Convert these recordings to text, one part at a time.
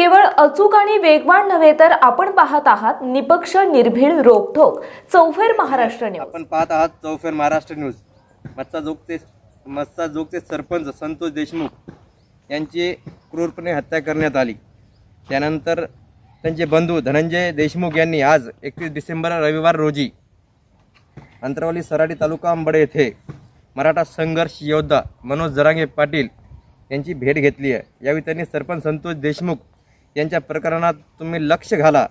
केवळ अचूक आणि वेगवान नव्हे तर आपण पाहत आहात निपक्ष निर्भीड रोखोक चौफेर महाराष्ट्र न्यूज. आपण पाहत आहात चौफेर महाराष्ट्र न्यूज. मत्साजोगचे मत्साजोगचे सरपंच संतोष देशमुख यांची क्रूरपणे हत्या करण्यात आली. त्यानंतर त्यांचे बंधू धनंजय देशमुख यांनी आज एकतीस डिसेंबर रविवार रोजी अंतरवाली सराटी तालुका अंबडे येथे मराठा संघर्ष योद्धा मनोज जरांगे पाटील यांची भेट घेतली आहे. यावेळी त्यांनी सरपंच संतोष देशमुख यांच्या प्रकरणात तुम्ही लक्ष घाला.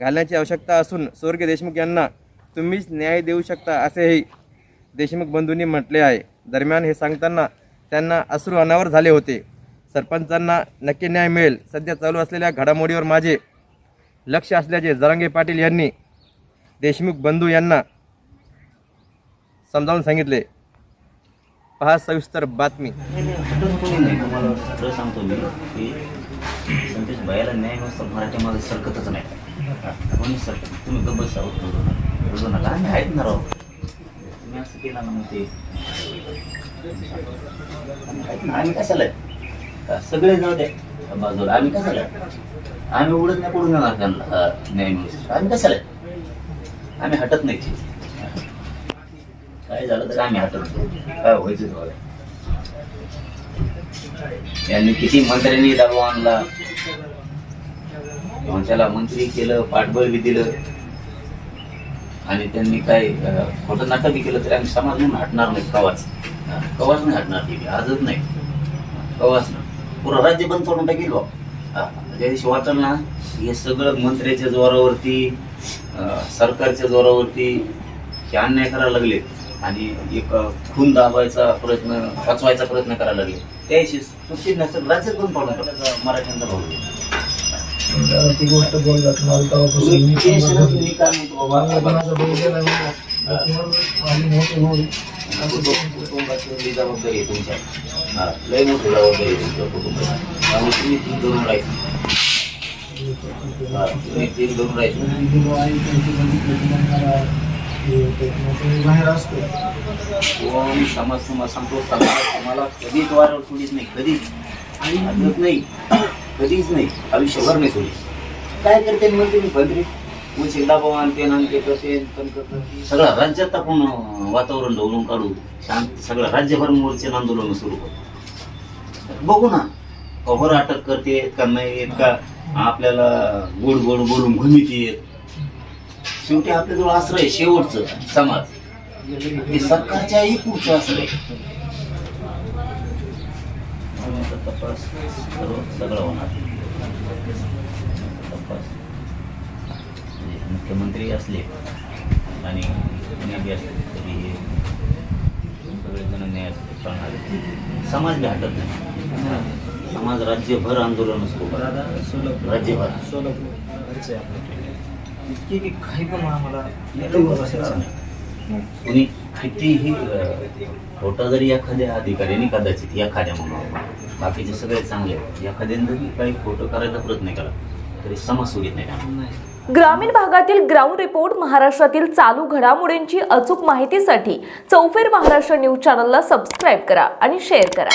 घालण्याची आवश्यकता असून स्वर्गीय देशमुख यांना तुम्हीच न्याय देऊ शकता असेही देशमुख बंधूंनी म्हटले आहे. दरम्यान हे सांगताना त्यांना अश्रू अनावर झाले होते. सरपंचांना नक्की न्याय मिळेल. सध्या चालू असलेल्या घडामोडीवर माझे लक्ष असल्याचे जरांगे पाटील यांनी देशमुख बंधू यांना समजावून सांगितले. पहा सविस्तर बातमी. सांगतो मी की संतोष बायाला न्याय नसतो मराठी माझं सरकतच नाही. कोणी सरकत तुम्ही गप्प बसा बोलू नका बोलू नका. आम्ही आहेत ना राव. तुम्ही असं केलं ना मग ते. आम्ही कशाला? सगळे जाऊ दे बाजूला? आम्ही कशाला? आम्ही उडत नाही पडून जाणार त्यांना. न्याय मिनिस्टर आम्ही कशाला? आम्ही हटत नाही. काय झालं तर आम्ही हटत काय व्हायचं यांनी किती मंत्र्यांनी दाबा आणला? त्याला मंत्री केलं पाठबळ बी दिलं. आणि त्यांनी काय खोटं नाटक बी केलं तरी आम्ही समाज म्हणून हटणार नाही कवाच. कवाच नाही हटणार ती आजच नाही. कवाच नाही. पुरं राज्य बंद करून टाकील बा त्या दिवशी वाटलं ना हे सगळं मंत्र्याच्या जोरावरती सरकारच्या जोरावरती हे अन्याय करायला लागले आणि एक खून दाबायचा प्रयत्न वाचवायचा प्रयत्न करायला लागले. त्याशी सुट्टी नसेल राज्यात पडून टाकलं मराठ्यांचा भाऊ ती गोष्ट पण पण बोलू कुटुंबाची जबाबदारी आहे तुमच्या. हा, लय मोठी जबाबदारी आहे तुमच्या कुटुंबाची. त्यामुळे तुम्ही ती धरून राहायची तुम्ही ती धरून राहायची हे मग तुम्ही बाहेर असतो. कोण समाज तुम्हाला सांगतो समाज तुम्हाला कधीच वारवर सोडीत नाही कधीच. आजच नाही कधीच नाही. आयुष्यभर नाही सोडीत. काय करते मग तुम्ही भद्री? उशीर दाबाव आणते ते करते कसे सगळं राज्यात आपण वातावरण ढवळून काढू शांत सगळं राज्यभर मोर्चे आंदोलन सुरू करू बघू ना कव्हर अटक करते का नाही येत का आपल्याला गोड गोड बोलून घुमीत येत. शेवटी आपल्याजवळ आश्रय आहे शेवटचं समाज. हे सरकारच्याही पुढचं आश्रय तपास सर्व सगळं होणार. तपास. म्हणजे मुख्यमंत्री असले आणि कोणी बी असले तरी हे सगळेजण न्याय करणार समाज बी हटत नाही. समाज राज्यभर आंदोलन सुरू करतात राज्यभर. सोलापूर. इतकी की काही पण आम्हाला. कुणी कितीही खोटा जरी एखाद्या अधिकाऱ्याने कदाचित एखाद्या म्हणून बाकीचे सगळे चांगले आहेत. एखाद्याने जरी काही खोटं करायचा प्रयत्न केला तरी समाज सोडित नाही. ग्रामीण भागातील ग्राउंड रिपोर्ट महाराष्ट्रातील चालू घडामोडींची अचूक माहितीसाठी चौफेर महाराष्ट्र न्यूज चॅनलला सबस्क्राईब करा आणि शेअर करा